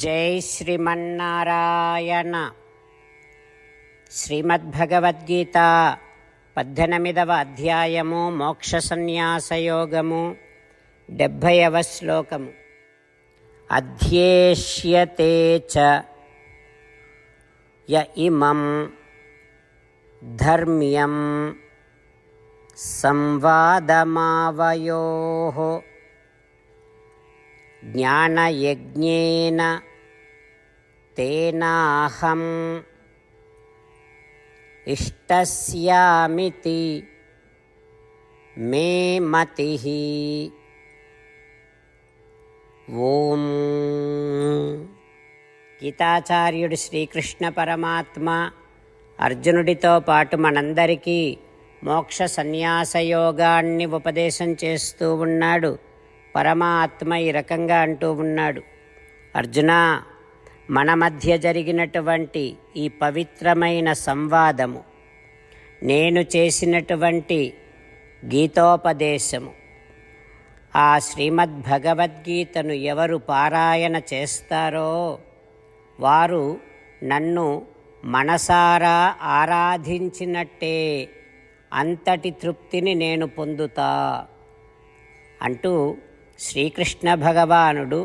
జై శ్రీమన్నారాయణ. శ్రీమద్భగవద్గీత పద్దెనిమిదవ అధ్యాయము మోక్ష సన్యాసయోగము డెబ్భైవ శ్లోకము. అధ్యేష్యతే చ య ఇమం ధర్మ్యం సంవాదమావయో. జ్ఞానయజ్ఞేన తేనాహం ఇష్టస్యామితి మే మతి ఓం గీతాచార్యుడు శ్రీకృష్ణ పరమాత్మ అర్జునుడితో పాటు మనందరికీ మోక్ష సన్యాస యోగాన్ని ఉపదేశం చేస్తూ ఉన్నాడు. పరమాత్మ ఈ రకంగా అంటూ ఉన్నాడు. అర్జున మన మధ్య జరిగినటువంటి ఈ పవిత్రమైన సంవాదము నేను చేసినటువంటి గీతోపదేశము ఆ శ్రీమద్ భగవద్గీతను ఎవరు పారాయణ చేస్తారో వారు నన్ను మనసారా ఆరాధించినట్టే అంతటి తృప్తిని నేను పొందుతా అంటూ శ్రీకృష్ణ భగవానుడు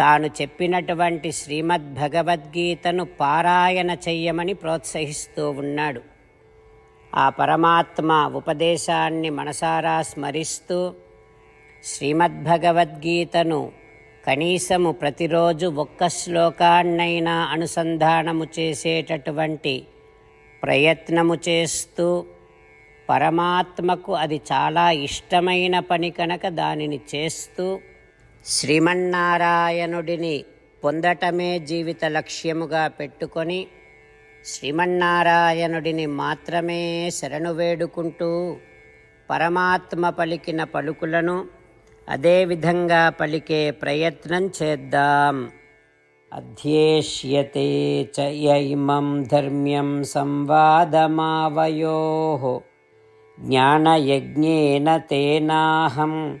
తాను చెప్పినటువంటి శ్రీమద్ భగవద్గీతను పారాయణ చెయ్యమని ప్రోత్సహిస్తూ ఉన్నాడు. ఆ పరమాత్మ ఉపదేశాన్ని మనసారా స్మరిస్తూ శ్రీమద్భగవద్గీతను కనీసము ప్రతిరోజు ఒక్క శ్లోకాన్నైనా అనుసంధానము చేసేటటువంటి ప్రయత్నము చేస్తూ పరమాత్మకు అది చాలా ఇష్టమైన పని కనుక దానిని చేస్తూ శ్రీమన్నారాయణుడిని పొందటమే జీవిత లక్ష్యముగా పెట్టుకొని శ్రీమన్నారాయణుడిని మాత్రమే శరణు వేడుకుంటూ పరమాత్మ పలికిన పలుకులను అదేవిధంగా పలికే ప్రయత్నం చేద్దాం. అధ్యేష్యతే చ ఇమం ధర్మ్యం సంవాదమావయో. జ్ఞానయజ్ఞేన తేనాహం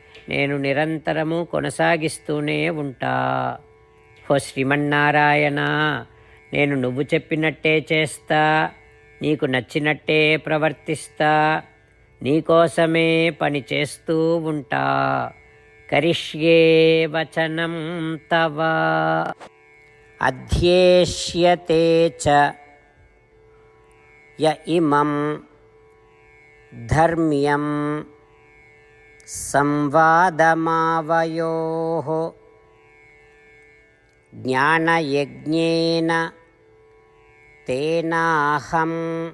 నేను నిరంతరము కొనసాగిస్తూనే ఉంటా. ఓ శ్రీమన్నారాయణ నేను నువ్వు చెప్పినట్టే చేస్తా నీకు నచ్చినట్టే ప్రవర్తిస్తా నీకోసమే పని చేస్తూ ఉంటా. కరిష్యే వచనం తవ. అధ్యేష్యతే చ య ఇమం ధర్మ్యం संवादमावयोः। ज्ञानयज्ञेन तेनाहम्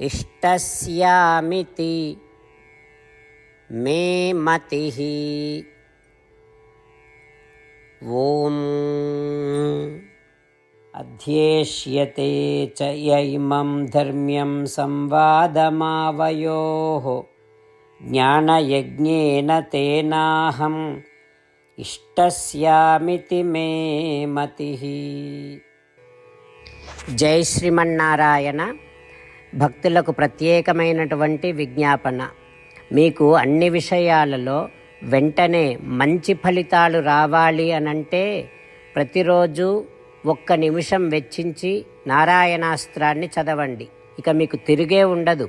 इष्टस्यामिति मे मतिः। ॐ। अध्येष्यते च य इमं धर्म्यं संवादमावयोः। జ్ఞానయజ్ఞేన తేనాహం ఇష్టస్యామితి మే మతి జై శ్రీమన్నారాయణ భక్తులకు ప్రత్యేకమైనటువంటి విజ్ఞాపన. మీకు అన్ని విషయాలలో వెంటనే మంచి ఫలితాలు రావాలి అనంటే ప్రతిరోజు ఒక్క నిమిషం వెచ్చించి నారాయణాస్త్రాన్ని చదవండి. ఇక మీకు తిరిగే ఉండదు.